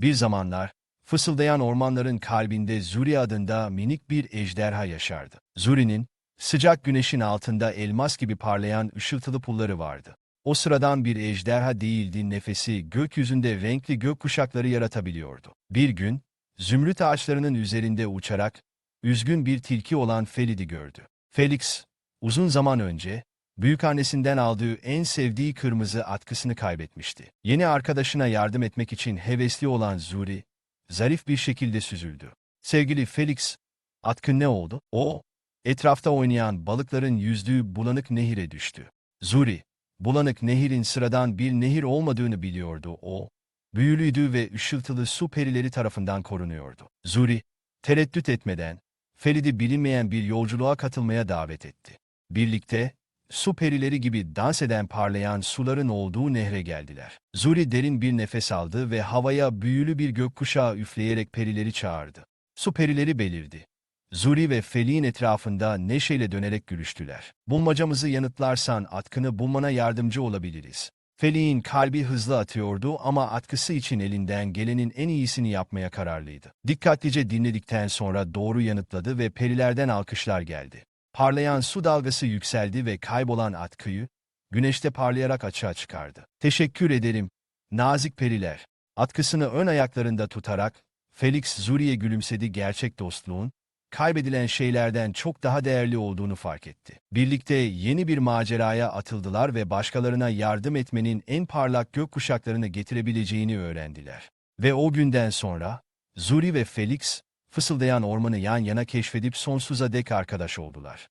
Bir zamanlar, fısıldayan ormanların kalbinde Zuri adında minik bir ejderha yaşardı. Zuri'nin, sıcak güneşin altında elmas gibi parlayan ışıltılı pulları vardı. O sıradan bir ejderha değildi, nefesi gökyüzünde renkli gök kuşakları yaratabiliyordu. Bir gün, zümrüt ağaçlarının üzerinde uçarak, üzgün bir tilki olan Felid'i gördü. Felix, uzun zaman önce, büyükannesinden aldığı en sevdiği kırmızı atkısını kaybetmişti. Yeni arkadaşına yardım etmek için hevesli olan Zuri, zarif bir şekilde süzüldü. Sevgili Felix, atkın ne oldu? O, etrafta oynayan balıkların yüzdüğü bulanık nehire düştü. Zuri, bulanık nehirin sıradan bir nehir olmadığını biliyordu o. Büyülüydü ve ışıltılı su perileri tarafından korunuyordu. Zuri, tereddüt etmeden, Felid'i bilinmeyen bir yolculuğa katılmaya davet etti. Birlikte, su perileri gibi dans eden parlayan suların olduğu nehre geldiler. Zuri derin bir nefes aldı ve havaya büyülü bir gökkuşağı üfleyerek perileri çağırdı. Su perileri belirdi. Zuri ve Felik'in etrafında neşeyle dönerek gülüştüler. Bulmacamızı yanıtlarsan atkını bulmana yardımcı olabiliriz. Felik'in kalbi hızlı atıyordu ama atkısı için elinden gelenin en iyisini yapmaya kararlıydı. Dikkatlice dinledikten sonra doğru yanıtladı ve perilerden alkışlar geldi. Parlayan su dalgası yükseldi ve kaybolan atkıyı, güneşte parlayarak açığa çıkardı. Teşekkür ederim, nazik periler. Atkısını ön ayaklarında tutarak, Felix Zuri'ye gülümsedi gerçek dostluğun, kaybedilen şeylerden çok daha değerli olduğunu fark etti. Birlikte yeni bir maceraya atıldılar ve başkalarına yardım etmenin en parlak gökkuşaklarını getirebileceğini öğrendiler. Ve o günden sonra, Zuri ve Felix, fısıldayan ormanı yan yana keşfedip sonsuza dek arkadaş oldular.